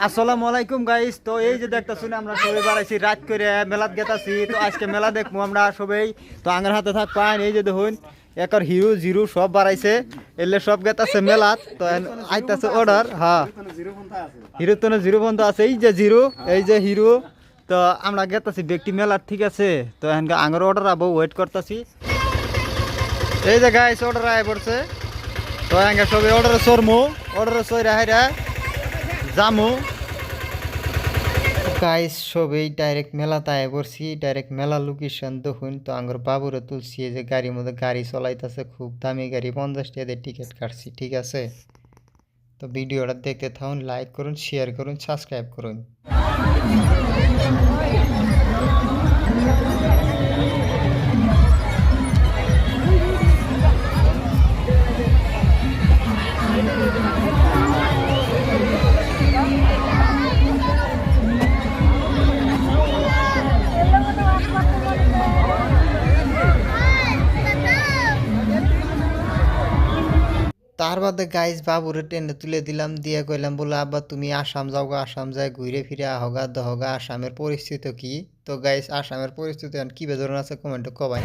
আসসালামু আলাইকুম গাইস তো এই যে দেখতেছি না আমরা সবাই বাড়াইছি রাত করে মেলাত গেতাছি। তো আজকে মেলা দেখব আমরা সবাই। তো আঙ্গার হাতে থাক, পান, এই যে দেখুন, একর হিরো, জিরো, সব বাড়াইছে এলে সব গেতাছে মেলাত। তো আইতাছে অর্ডার হ্যাঁ। হিরো তো জিরো বন্ধ আছে। এই যে জিরো, এই যে হিরো। তো আমরা গেতাছি, ব্যক্তি মেলার, ঠিক আছে? তো এখানকার আঙ্গার অর্ডার আবো ওয়েট করতেছি। এই যে গাইস অর্ডার আয় পড়ছে। তো এখানকার সবাই অর্ডার সরমু অর্ডার সই রাহাইরা জামু গাইস, সবই ডাইরেক্ট মেলা তাই পড়ছি। ডাইরেক্ট মেলা লোকেশন দেখুন তো, আঙ্গর বাবুরে তুলছি যে গাড়ির মধ্যে গাড়ি চলাইতেছে, খুব দামি গাড়ি, পঞ্চাশ টাকা টিকিট কাটছি, ঠিক আছে? তো ভিডিওটা দেখতে থাকুন লাইক করুন শেয়ার করুন সাবস্ক্রাইব করুন। তার বাদে গাইজ বাবুরে টেনে তুলে দিলাম দিয়ে কইলাম বলে আব্বা তুমি আসাম যাও গা আসাম যায় ঘুরে ফিরে আহগা দহগা আসামের পরিস্থিতি কি তো গাইজ আসামের পরিস্থিতি কি বেদরণ আছে কমেন্টে কবাই